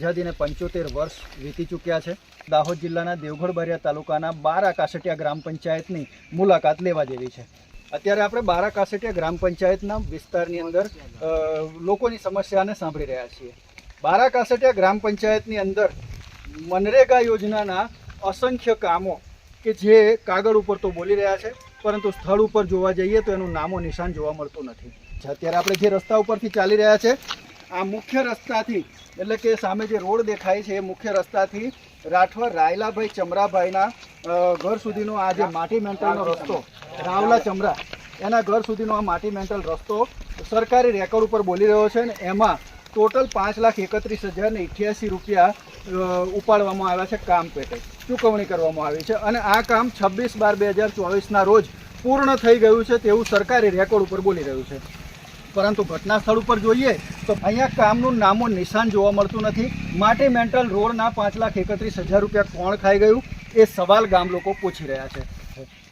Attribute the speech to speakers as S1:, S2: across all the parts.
S1: આઝાદીને પંચોતેર વર્ષ વીતી ચૂક્યા છે. દાહોદ જિલ્લાના દેવગઢ બરિયા તાલુકાના બારા કાસટિયા ગ્રામ પંચાયતની મુલાકાત લેવા જેવી છે. અત્યારે આપણે બારા કાસટિયા ગ્રામ પંચાયતના વિસ્તારની અંદર લોકોની સમસ્યાને સાંભળી રહ્યા છીએ. બારા કાસટિયા ગ્રામ પંચાયતની અંદર મનરેગા યોજનાના અસંખ્ય કામો કે જે કાગળ ઉપર તો બોલી રહ્યા છે, પરંતુ સ્થળ ઉપર જોવા જઈએ તો એનું નામો નિશાન જોવા મળતું નથી. અત્યારે આપણે જે રસ્તા ઉપરથી ચાલી રહ્યા છે આ મુખ્ય રસ્તાથી, એટલે કે સામે જે રોડ દેખાય છે એ મુખ્ય રસ્તાથી રાઠવા રાયલાભાઈ ચમરાભાઈના ઘર સુધીનો આ જે માટી મેન્ટલનો રસ્તો, રાવલા ચમરા, એના ઘર સુધીનો આ માટી મેન્ટલ રસ્તો સરકારી રેકોર્ડ ઉપર બોલી રહ્યો છે ને એમાં ટોટલ પાંચ લાખ એકત્રીસ હજાર ને અઠ્યાસી રૂપિયા ઉપાડવામાં આવ્યા છે કામ પેટે. ચૂકવણી કરવામાં આવી છે અને આ કામ છવ્વીસ બાર બે હજાર ચોવીસના રોજ પૂર્ણ થઈ ગયું છે તેવું સરકારી રેકોર્ડ ઉપર બોલી રહ્યું છે. પરંતુ ઘટના સ્થળ ઉપર જોઈએ તો અહીંયા કામનું નામો નિશાન જોવા મળતું નથી. માટે મેન્ટલ રોડના પાંચ લાખ એકત્રીસ હજાર રૂપિયા કોણ ખાઈ ગયું? એ સવાલ ગામ લોકો પૂછી રહ્યા છે.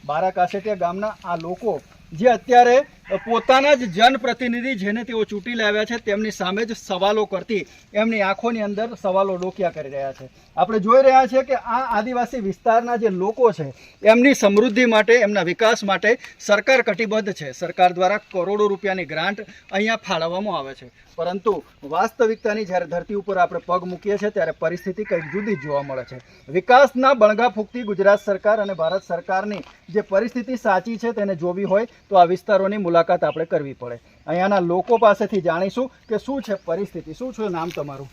S1: બારા કાસેટિયા ગામના આ લોકો જે અત્યારે પોતાના જ જનપ્રતિનિધિ જેને તેઓ ચૂંટી લાવ્યા છે, તેમની સામે જ સવાલો કરતી, એમની આંખોની અંદર સવાલો ડોકિયા કરી રહ્યા છે. આપણે જોઈ રહ્યા છીએ કે આ આદિવાસી વિસ્તારના જે લોકો છે, એમની સમૃદ્ધિ માટે, એમના વિકાસ માટે સરકાર કટિબદ્ધ છે. સરકાર દ્વારા કરોડો રૂપિયાની ગ્રાન્ટ અહીંયા ફાળવવામાં આવે છે. પરંતુ વાસ્તવિકતાની જ્યારે ધરતી ઉપર આપણે પગ મૂકીએ છીએ, ત્યારે પરિસ્થિતિ કંઈક જુદી જોવા મળે છે. વિકાસના બણગા ફૂંકતી ગુજરાત સરકાર અને ભારત સરકારની જે પરિસ્થિતિ સાચી છે, તેને જોવી હોય, તો આ વિસ્તારોની મુલાકાત આપણે કરવી પડે. અહીંયાના લોકો પાસેથી જાણીશું કે શું છે પરિસ્થિતિ. શું છે નામ તમારું?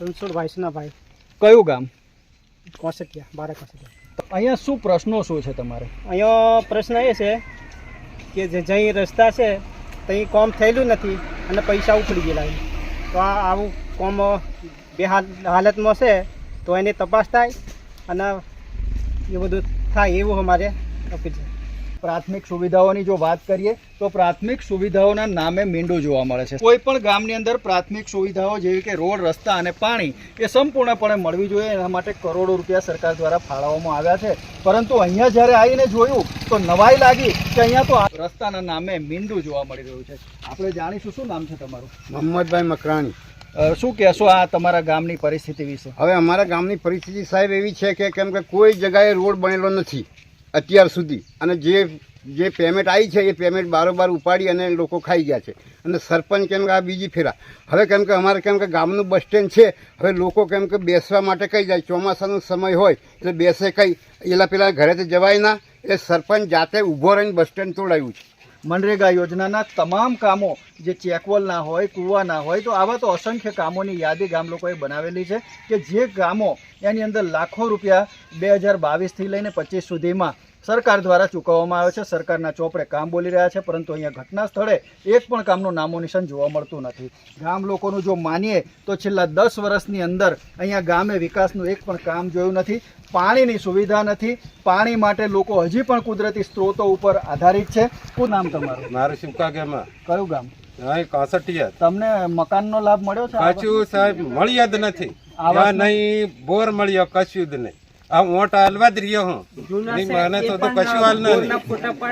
S2: રણછોડ ભાઈસનાભાઈ
S1: કયું ગામ?
S2: કોસટિયા બારા કોસટિયા.
S1: અહીંયા શું પ્રશ્નો શું છે તમારે?
S2: અહીંયા પ્રશ્ન એ છે કે જે જઈ રસ્તા છે ત્યાં કોમ થયેલું નથી અને પૈસા ઉપડી ગયેલા. તો આ આવું કોમ બે હાલ- હાલતમાં છે તો એની તપાસ થાય અને એ બધું થાય એવું અમારે અપીલ છે
S1: પ્રાથમિક સુવિધાઓની જો વાત કરીએ તો પ્રાથમિક સુવિધાઓના નામે મીંડું જોવા મળે છે. કોઈ પણ ગામની અંદર પ્રાથમિક સુવિધાઓ જેવી કે રોડ રસ્તા અને પાણી એ સંપૂર્ણપણે મળવી જોઈએ. એના માટે કરોડો રૂપિયા સરકાર દ્વારા ફાળવવામાં આવ્યા છે. પરંતુ અહીંયા જ્યારે આવીને જોયું તો નવાઈ લાગી કે અહીંયા તો રસ્તાના નામે મીંડું જોવા મળી રહ્યું છે. આપણે જાણીશું શું નામ છે તમારું?
S3: મોહમ્મદભાઈ મકરાણી.
S1: શું કહેશો આ તમારા ગામની પરિસ્થિતિ વિશે?
S3: હવે અમારા ગામની પરિસ્થિતિ સાહેબ એવી છે કે કેમ કે કોઈ જગાએ રોડ બનેલો નથી. અત્યાર સુધી. અને જે જે પેમેન્ટ આવી છે, એ પેમેન્ટ બારોબાર ઉપાડી અને લોકો ખાઈ ગયા છે. અને સરપંચ કેમ કે આ બીજી ફેરા. હવે કેમ કે અમારે કેમ કે ગામનું બસ સ્ટેન્ડ છે. હવે લોકો કેમ કે બેસવા માટે કઈ જાય, ચોમાસાનો સમય હોય, એટલે બેસે કઈ. એલા પેલા ઘરેથી જવાય ના. એટલે સરપંચ જાતે ઊભો રહીને બસ સ્ટેન્ડ તોડાયું છે.
S1: મનરેગા યોજનાના તમામ કામો જે ચેકવલના હોય કૂવાના હોય, તો આવા તો અસંખ્ય કામોની યાદી ગામ લોકોએ બનાવેલી છે કે જે કામો એની અંદર લાખો રૂપિયા બે હજાર બાવીસથી લઈને પચીસ સુધીમાં સરકાર દ્વારા ચૂકવવામાં આવે છે. સરકારના ચોપડે કામ બોલી રહ્યા છે પરંતુ અહીંયા ઘટના સ્થળે એક પણ કામનું નામો નિશાન જોવા મળતું નથી. ગામ લોકોનું જો માનીએ તો છેલ્લા દસ વર્ષની અંદર અહીંયા ગામે વિકાસનું એક પણ કામ જોયું નથી. પાણીની સુવિધા નથી. પાણી માટે લોકો હજી પણ કુદરતી સ્ત્રોતો ઉપર આધારિત છે. શું નામ તમારું?
S4: મારું શિવકાગેમાં
S1: કયું ગામ?
S4: અહીં કાસઠિયા
S1: તમને મકાનનો લાભ મળ્યો છે
S4: કશું સાહેબ મળ્યા જ નથી. આવા નહીં બોર મળ્યો કશું જ નહીં. આ વોટ હાલવા જ રહ્યો હું. મને તો તો કશું હાલ નહીં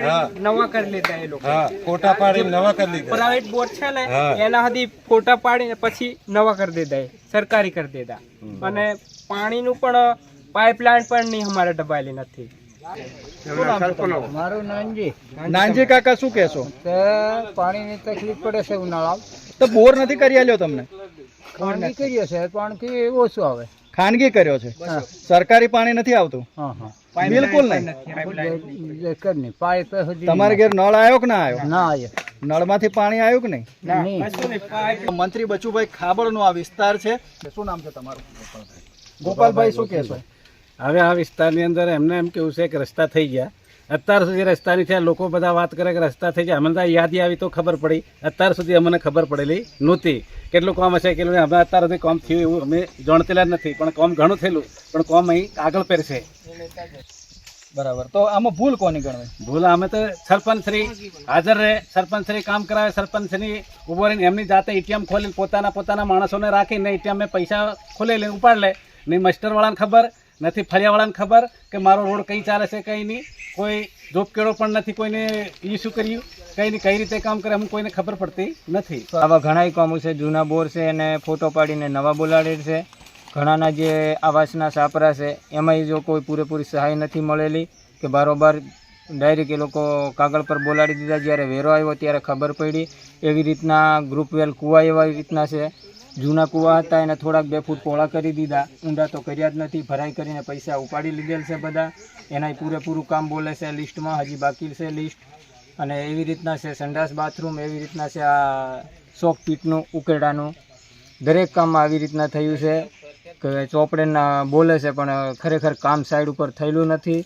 S4: હા.
S5: નવા કરી લીધા એ લોકો.
S4: હા ફોટા પાડી નવા કરી લીધા.
S5: પ્રાઇવેટ બોટ છે ને એના હદી ફોટા પાડીને પછી નવા કરી દીધા એ સરકારી કરી દીધા. અને પાણીનું પણ પાઇપલાઇન પણ નહીં અમારે દબાયેલી નથી?
S2: મારું નાનજી
S1: નાનજી કાકા શું કહેશો?
S2: પાણીની તકલીફ પડે છે ઉનાળા
S1: તો બોર નથી કરી આલ્યો તમને?
S2: ખાંડી કરીએ છે પણ કે ઓછું આવે?
S1: ખાનગી કર્યો છે. સરકારી પાણી નથી આવતું.
S2: હા હા.
S1: બિલકુલ નહીં. તમારે ઘેર નળ આવ્યો કે ના આવ્યો?
S2: ના આવે
S1: નળમાંથી પાણી આવ્યું કે નહીં?
S2: નહીં.
S1: મંત્રી બચુભાઈ ખાબડનો આ વિસ્તાર છે. શું નામ છે તમારું? ગોપાલભાઈ શું કહેશો?
S6: હવે આ વિસ્તારની અંદર એમને એમ કેવું છે કે રસ્તા થઈ ગયા. અત્યાર સુધી રસ્તાની છે લોકો બધા વાત કરે કે રસ્તા થઈ જાય. અમને તો યાદી આવી તો ખબર પડી. અત્યાર સુધી અમને ખબર પડેલી નહોતી. કેટલું કામ હશે કેટલું અમે અત્યાર સુધી કામ થયું એવું અમે જાણતેલા જ નથી. પણ કામ ઘણું થયેલું. પણ કામ અહીં આગળ પહેરશે.
S1: બરાબર. તો આમાં ભૂલ કોની ગણવાય
S6: ભૂલ અમે તો સરપંચ શ્રી હાજર રહે. સરપંચ શ્રી કામ કરાવે સરપંચશ્રી ઊભો રહીને એમની જાતે એટીએમ ખોલીને પોતાના પોતાના માણસોને રાખીને એટીએમ મેં પૈસા ખોલી લઈને ઉપાડ લે. નહીં માસ્ટરવાળાને ખબર નથી. ફળિયાવાળાને ખબર કે મારો રોડ કઈ ચાલે છે, કંઈ નહીં. કોઈ જોબ કેળો પણ નથી, કોઈને ઇસ્યુ કર્યું. કંઈ નહીં, કઈ રીતે કામ કરે અમુક કોઈને ખબર પડતી નથી.
S5: આવા ઘણા કામો છે, જૂના બોર છે, એને ફોટો પાડીને નવા બોલાડે છે.
S7: ઘણાના જે આવાસના સાપરા છે, એમાંય જો કોઈ પૂરેપૂરી સહાય નથી મળેલી, કે બારોબાર ડાયરેક્ટ એ લોકો કાગળ પર બોલાડી દીધા, જ્યારે વેરો આવ્યો, ત્યારે ખબર પડી. એવી રીતના ગ્રુપ વેલ કૂવા એવા રીતના છે. જૂના કૂવા હતા, એને થોડાક બે ફૂટ પહોળા કરી દીધા. ઊંડા તો કર્યા જ નથી, ભરાઈ કરીને પૈસા ઉપાડી લીધેલ છે બધા. એનાય પૂરેપૂરું કામ બોલે છે લિસ્ટમાં, હજી બાકી છે લિસ્ટ. અને એવી રીતના છે સંડાસ બાથરૂમ, એવી રીતના છે આ શોખ પીટનું ઉકેડાનું દરેક કામમાં આવી રીતના થયું છે. કે ચોપડેના બોલે છે, પણ ખરેખર કામ સાઈડ ઉપર થયેલું નથી.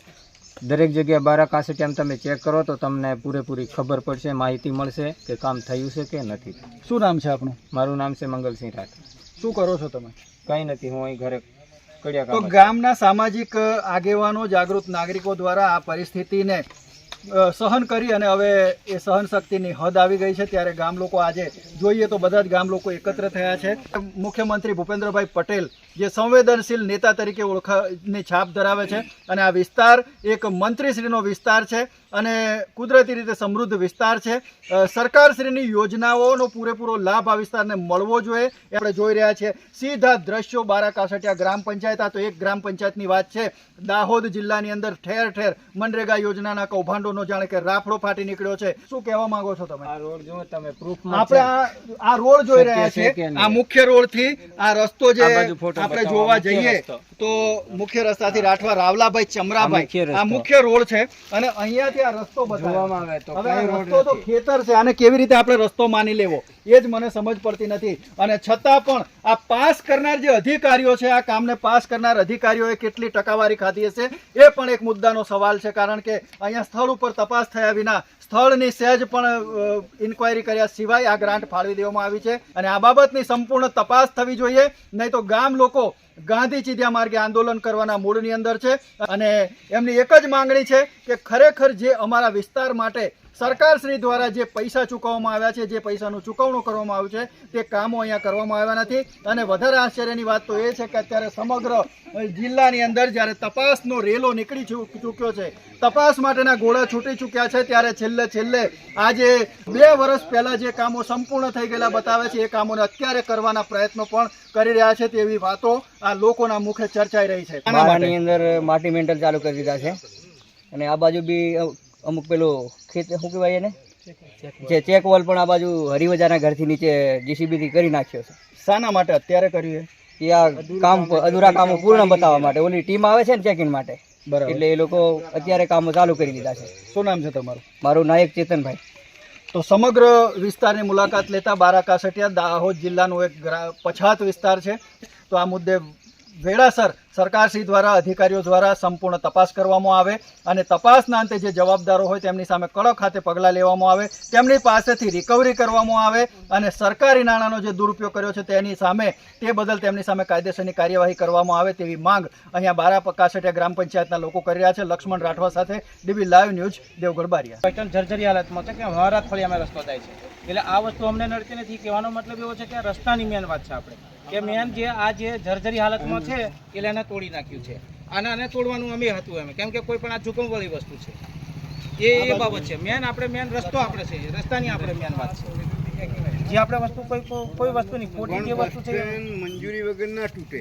S7: દરેક જગ્યાએ બારા કેમ તમે ચેક કરો તો તમને પૂરેપૂરી ખબર પડશે માહિતી મળશે કે કામ થયું છે કે નથી.
S1: શું નામ છે આપણું
S7: મારું નામ છે મંગલસિંહ રાઠોડ.
S1: શું કરો છો તમે?
S7: કંઈ નથી હું અહીં ઘરે કડિયા
S1: તો ગામના સામાજિક આગેવાનો જાગૃત નાગરિકો દ્વારા આ પરિસ્થિતિને સહન કરી અને હવે એ સહન શક્તિની હદ આવી ગઈ છે. ત્યારે ગામ લોકો આજે જોઈએ તો બધા જ ગામ લોકો એકત્ર થયા છે. મુખ્યમંત્રી ભૂપેન્દ્રભાઈ પટેલ જે સંવેદનશીલ નેતા તરીકે ઓળખાની છાપ ધરાવે છે. અને આ વિસ્તાર એક મંત્રીશ્રીનો વિસ્તાર છે અને કુદરતી રીતે સમૃદ્ધ વિસ્તાર છે. સરકારશ્રીની યોજનાઓનો પૂરેપૂરો લાભ આ વિસ્તારને મળવો જોઈએ આપણે જોઈ રહ્યા છીએ. સીધા દ્રશ્યો બારા કાસટિયા ગ્રામ પંચાયત આ તો એક ગ્રામ પંચાયતની વાત છે. દાહોદ જિલ્લાની અંદર ઠેર ઠેર મનરેગા યોજનાના કૌભાંડોનો જાણે કે રાફડો ફાટી નીકળ્યો છે. શું કહેવા માંગો છો તમે?
S7: આ રોડ જુઓ તમે પ્રૂફ
S1: આપણે આ રોડ જોઈ રહ્યા છીએ. આ મુખ્ય રોડથી આ રસ્તો જે આપણે જોવા જઈએ
S7: રસ્તો.
S1: તો મુખ્ય રસ્તાથી રાઠવા રાવલાભાઈ ચમરાભાઈ. આ મુખ્ય રોડ છે અને અહીંયાથી આ રસ્તો
S7: બતાવવામાં આવે તો
S1: હવે રસ્તો તો ખેતર છે આને કેવી રીતે આપણે રસ્તો માની લેવો? એ જ મને સમજ પડતી નથી. અને છતાં પણ આ પાસ કરનાર જે અધિકારીઓ છે આ કામને પાસ કરનાર અધિકારીઓએ કેટલી ટકાવારી ખાધી હશે એ પણ એક મુદ્દાનો સવાલ છે. કારણ કે અહીંયા સ્થળ ઉપર તપાસ થયા વિના સ્થળની સહેજ પણ ઇન્ક્વાયરી કર્યા સિવાય આ ગ્રાન્ટ ફાળવી દેવામાં આવી છે અને આ બાબતની સંપૂર્ણ તપાસ થવી જોઈએ. નહીં તો ગામ લોકો ગાંધી ચીધ્યા માર્ગે આંદોલન કરવાના મૂળની અંદર છે. અને એમની એક જ માંગણી છે કે ખરેખર જે અમારા વિસ્તાર માટે સરકારશ્રી દ્વારા જે પૈસા ચૂકવવામાં આવ્યા છે, જે પૈસાનું ચૂકવણું કરવામાં આવ્યું છે, તે કામો અહીંયા કરવામાં આવ્યા નથી. અને વધારે આશ્ચર્યની વાત તો એ છે કે અત્યારે સમગ્ર જિલ્લાની અંદર જ્યારે તપાસનો રેલો નીકળી ચૂક્યો છે, તપાસ માટેના ગોળા છૂટી ચૂક્યા છે, ત્યારે છેલ્લે છેલ્લે આજે બે વર્ષ પહેલા જે કામો સંપૂર્ણ થઈ ગયેલા બતાવે છે, એ કામોને અત્યારે કરવાના પ્રયત્નો પણ કરી રહ્યા છે તેવી વાતો આ લોકોના મુખે ચર્ચાઈ રહી છે. આના
S8: અંદર માટી મેન્ટલ ચાલુ કરી દીધા છે. અને આ બાજુ બી અમુક પેલું ખેત શું કહેવાય એને? જે ચેક વોલ પણ આ બાજુ હરિવજાના ઘરથી નીચે જીસીબીથી કરી નાખ્યો છે.
S1: શાના માટે અત્યારે કર્યું
S8: એ? આ કામ અધૂરા કામો પૂર્ણ બતાવવા માટે. ઓલી ટીમ આવે છે ને ચેકિંગ માટે.
S1: બરાબર.
S8: એટલે એ લોકો અત્યારે કામો ચાલુ કરી દીધા છે.
S1: શું નામ છે તમારું?
S8: મારું નાયક ચેતનભાઈ.
S1: તો સમગ્ર વિસ્તારની મુલાકાત લેતા બારા કાસટિયા દાહોદ જિલ્લાનું એક પછાત વિસ્તાર છે. તો આ મુદ્દે વેળાસર સરકારશ્રી દ્વારા, અધિકારીઓ દ્વારા સંપૂર્ણ તપાસ કરવામાં આવે અને તપાસના અંતે જે જવાબદારો હોય તેમની સામે કડક હાથે પગલાં લેવામાં આવે, તેમની પાસેથી રિકવરી કરવામાં આવે અને સરકારી નાણાંનો જે દુરુપયોગ કર્યો છે તેની સામે, તે બદલ તેમની સામે કાયદેસરની કાર્યવાહી કરવામાં આવે તેવી માંગ અહીંયા બારા કાસટિયા ગ્રામ પંચાયતના લોકો કરી રહ્યા છે. લક્ષ્મણ રાઠવા સાથે DB live news Devgadh Baria
S9: pattern જર્જરી હાલતમાં છે કે હવારાત ફળિયામાં રસ્તો થાય છે. એટલે આ વસ્તુ અમને નડતી નથી. કહેવાનો મતલબ એવો છે કે રસ્તાની મેન વાત છે આપણે. કે મેન જે આ જે જર્જરી હાલતમાં છે એટલે એને તોડી નાખ્યું છે. અને આને તોડવાનું અમે હતું એમ. કેમ કે કોઈ પણ આ જોખમવાળી વસ્તુ છે. એ એ બાબત છે. મેન આપણે મેન રસ્તો આપણે છે. રસ્તાની આપણે મેન વાત છે. જે આપણે વસ્તુ કોઈ કોઈ- કોઈ વસ્તુ નહીં ખોટી જે વસ્તુ છે
S3: મંજૂરી વગર ના તૂટે.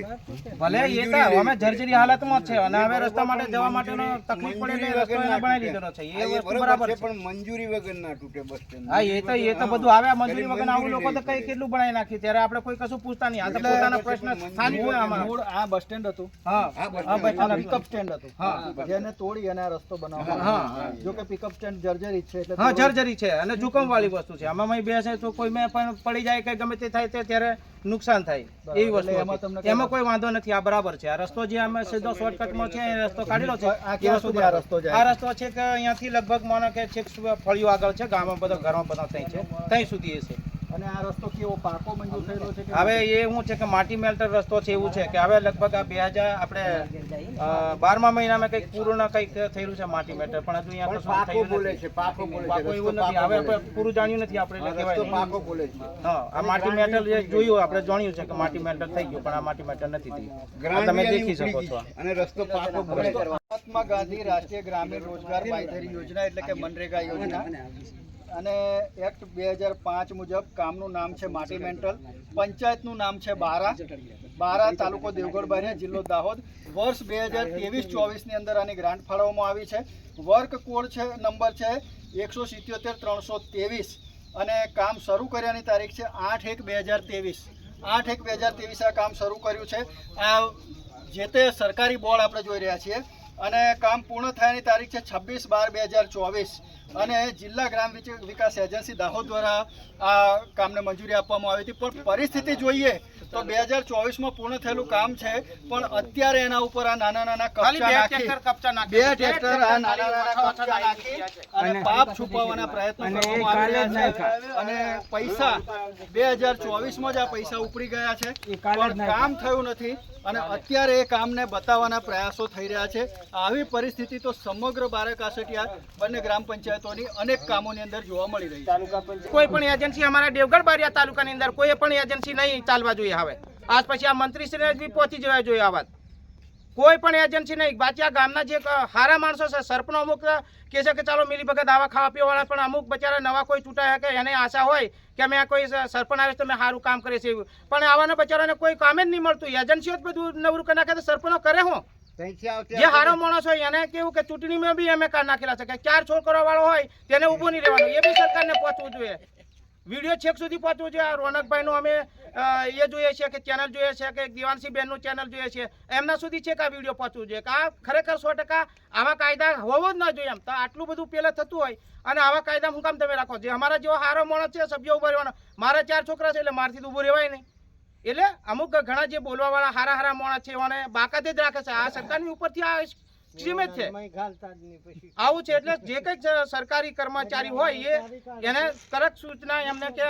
S9: ભલે એ તો અમે જર્જરી હાલતમાં છે અને હવે રસ્તા માટે જવા માટેનો તકલીફ પડે એટલે રસ્તો એને બનાવી લીધેલો છે. એ વસ્તુ બરાબર છે
S3: પણ મંજૂરી વગર ના તૂટે બસ
S9: હા એ તો એ તો બધું આવે મંજૂરી વગર આવું લોકો તો કઈ કેટલું બનાવી નાખ્યું ત્યારે આપણે કોઈ કશું પૂછતા નહીં. આ તો પોતાનો પ્રશ્ન સ્થાનિક હોય અમારો
S1: મૂળ આ બસ સ્ટેન્ડ હતું.
S9: હા. હા બસ
S1: સ્ટેન્ડ. પિકઅપ સ્ટેન્ડ હતું. જેને તોડી અને આ રસ્તો બનાવવા હા જો કે પિકઅપ સ્ટેન્ડ જર્જરી છે એટલે
S9: હા જર્જરી છે અને જોખમ વાળી વસ્તુ છે. આમાં બેસે તો કોઈ મેં પણ પડી જાય કે ગમે તે થાય તે ત્યારે નુકસાન થાય. એવી વસ્તુ
S1: એમાં
S9: એમાં કોઈ વાંધો નથી આ બરાબર છે. આ રસ્તો જે અમે સીધો શોર્ટકટમાં છે રસ્તો કાઢેલો છે. એ વસ્તુ
S1: આ રસ્તો
S9: છે? કે અહીંયાથી લગભગ માનો કે છેક ફળિયું આગળ છે ગામમાં બધા ઘરમાં બધા ત્યાં છે. ત્યાં સુધી એ છે.
S1: અને આ રસ્તો કેવો પાકો મંજૂર થયેલો છે
S9: હવે એ શું છે કે માટી મેલ્ટર રસ્તો છે એવું છે કે હવે લગભગ આ બે હજાર આપણે બારમા મહિનામાં કંઈક પૂરું કંઈક થયેલું છે માટી મેલ્ટર પણ હજુ અહીંયા કશું થયું
S3: બોલે છે પાકો બોલે છે
S9: એવું નથી હવે પૂરું જાણ્યું નથી આપણે એટલે કહેવાય
S3: પાકો બોલે છે.
S9: હા આ માટી મેટલ જે જોયું આપણે જાણ્યું છે કે માટી મેટલ થઈ ગયું પણ આ માટી મેટલ નથી થયું તમે દેખી શકો છો.
S3: અને રસ્તો પાકો બોલે
S1: મહાત્મા ગાંધી રાષ્ટ્રીય ગ્રામીણ રોજગાર બાંયધરી યોજના એટલે કે મનરેગા યોજના. અને એક્ટ બે હજાર પાંચ મુજબ કામનું નામ છે માટી મેન્ટલ, પંચાયતનું નામ છે બારા. બારા તાલુકો દેવગઢ બારિયા જિલ્લો દાહોદ. વર્ષ બે હજાર ત્રેવીસ ચોવીસની અંદર આની ગ્રાન્ટ ફાળવવામાં આવી છે. વર્ક કોડ છે, નંબર છે એકસો સિત્યોતેર ત્રણસો ત્રેવીસ. અને કામ શરૂ કર્યાની તારીખ છે આઠ એક બે હજાર ત્રેવીસ. આઠ એક બે હજાર ત્રેવીસ આ કામ શરૂ કર્યું છે. આ જે તે સરકારી બોર્ડ આપણે જોઈ રહ્યા છીએ. અને કામ પૂર્ણ થયાની તારીખ છે છવ્વીસ બાર બે હજાર ચોવીસ. અને જિલ્લા ગ્રામ વિકાસ એજન્સી દાહોદ દ્વારા આ કામને મંજૂરી આપવામાં આવી હતી. પણ પરિસ્થિતિ જોઈએ તો બે હજાર ચોવીસમાં પૂર્ણ થયેલું કામ છે પણ અત્યારે એના ઉપર આ નાના નાના કપચા નાખી બે ટ્રેક્ટર આ નાના નાના કપચા નાખી અને પાપ છુપાવવાના પ્રયત્નો કરવામાં આવી રહ્યા છે. અને પૈસા બે હજાર ચોવીસમાં જ આ પૈસા ઉપડી ગયા છે. પણ કામ થયું નથી અને અત્યારે એ કામને બતાવવાના પ્રયાસો થઈ રહ્યા છે. આવી પરિસ્થિતિ તો સમગ્ર બારે કાસટિયા બંને ગ્રામ પંચાયતોની અનેક કામોની અંદર જોવા મળી રહી છે.
S9: કોઈ પણ એજન્સી અમારા દેવગઢ બારિયા તાલુકાની અંદર કોઈ પણ એજન્સી નહીં ચાલવા જોઈએ હવે. આજ પછી આ મંત્રીશ્રીને બી પહોંચી જવા જોઈએ આ વાત. કોઈ પણ એજન્સી નહીં. બાકી આ ગામના જે સારા હારા માણસો છે સરપંચ અમુક કહે છે કે ચાલો મિલી ભગત આવા ખાવા પીવાવાળા પણ અમુક બચારા નવા કોઈ ચૂંટાયા કે એને આશા હોય કે અમે આ કોઈ સરપંચ આવે તો મેં સારું કામ કરીએ છીએ પણ આવાના બચારાને કોઈ કામે જ નહીં મળતું. એજન્સીઓ જ બધું નવરું કરી નાખે તો સરપંચો કરે હું? જે હારો માણસ હોય એને કેવું કે ચૂંટણીમાં બી અમે કાર નાખેલા છે? કે ચાર છોડ કરવા વાળો હોય તેને ઊભું નહીં રહેવાનું. એ બી સરકારને પહોંચવું જોઈએ. વીડિયો છેક સુધી પહોંચવું જોઈએ. આ રોનકભાઈનું અમે એ જોઈએ છે કે ચેનલ જોઈએ છે કે દિવાનસિંહ બેનનું ચેનલ જોઈએ છે. એમના સુધી છે કે આ વીડિયો પહોંચવું જોઈએ. કે આ ખરેખર સો ટકા આવા કાયદા હોવો જ ન જોઈએ એમ. તો આટલું બધું પહેલાં થતું હોય અને આવા કાયદા હું કામ તમે રાખો? જે અમારા જેવો હારો માણસ છે સભ્ય ઊભો રહેવાનો. મારા ચાર છોકરા છે એટલે મારથી તો ઊભું રહેવાય નહીં. એટલે અમુક ઘણા જે બોલવા વાળા હારા હારા મોણા છે એને બાકાત જ રાખે છે. આ સરકારની ઉપરથી આ સીમિત છે. આવું છે એટલે જે કંઈક સરકારી કર્મચારી હોય એ એને કડક સૂચના એમને કે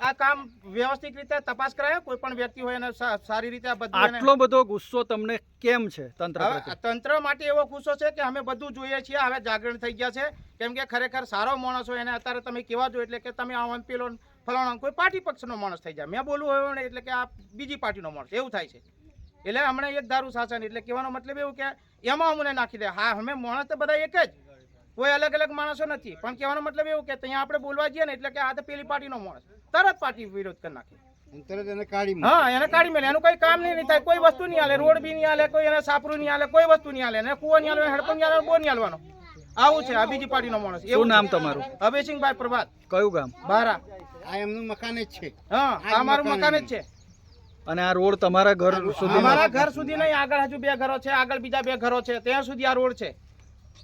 S9: આ કામ વ્યવસ્થિત રીતે તપાસ કરાય કોઈ પણ વ્યક્તિ હોય એને સારી રીતે આ બધું
S1: આટલો બધો ગુસ્સો તમને કેમ છે તંત્ર
S9: તંત્ર માટે એવો ગુસ્સો છે કે અમે બધું જોઈએ છીએ હવે જાગરણ થઈ ગયા છે. કેમ કે ખરેખર સારો માણસ હોય એને અત્યારે તમે કેવા જો એટલે કે તમે આ પેલો ફલાણો કોઈ પાર્ટી પક્ષનો માણસ થઈ જાય. મેં બોલવું હોય એટલે કે આ બીજી પાર્ટીનો માણસ. એવું થાય છે. એટલે હમણાં એક દારૂ શાસન એટલે કહેવાનો મતલબ એવું કે એમાં અમને નાખી દે. હા અમે માણસ તો બધા એક જ. કોઈ અલગ અલગ માણસો નથી. પણ કહેવાનો મતલબ એવું કે ત્યાં આપણે બોલવા જઈએ ને એટલે કે આ તો પેલી પાર્ટીનો માણસ. તરત પાર્ટી વિરોધ કરી નાખે.
S3: તરત એને કાઢી
S9: હા એને કાઢી મેલે એનું કોઈ કામ નહીં થાય. કોઈ વસ્તુ નહીં હાલે. રોડ બી નહીં હાલે કોઈ એને સાપરું નહીં હાલે કોઈ વસ્તુ નહીં હાલે. એને કુવો નહીં હાલે હડપણ નહીં હાલે બોર નહીં હાલવાનો. આવું છે આ બીજી પાર્ટીનો માણસ.
S1: એવું નામ તમારું?
S9: અભયસિંહભાઈ પ્રભાત.
S1: કયું ગામ?
S9: બારા.
S3: આ એમનું મકાન જ છે.
S9: હા આ મારું મકાન જ છે.
S1: અને આ રોડ તમારા ઘર સુધી
S9: અમારા ઘર સુધી નહીં આગળ હજુ બે ઘરો છે આગળ બીજા બે ઘરો છે ત્યાં સુધી આ રોડ છે.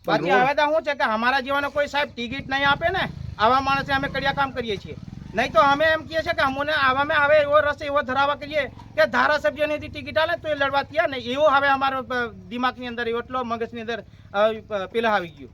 S9: બાકી હવે તો શું છે કે અમારા જીવનને કોઈ સાહેબ ટિકિટ નહીં આપે ને આવા માણસે અમે કડિયા કામ કરીએ છીએ. નહીં તો અમે એમ કહીએ છીએ કે અમને આવામાં હવે એવો રસ એવો ધરાવા કરીએ કે ધારાસભ્યની ટિકિટ આલે તો એ લડવા તૈયાર નહીં એવો હવે અમારો દિમાગની અંદર એટલો મગજની અંદર પેલા આવી ગયું.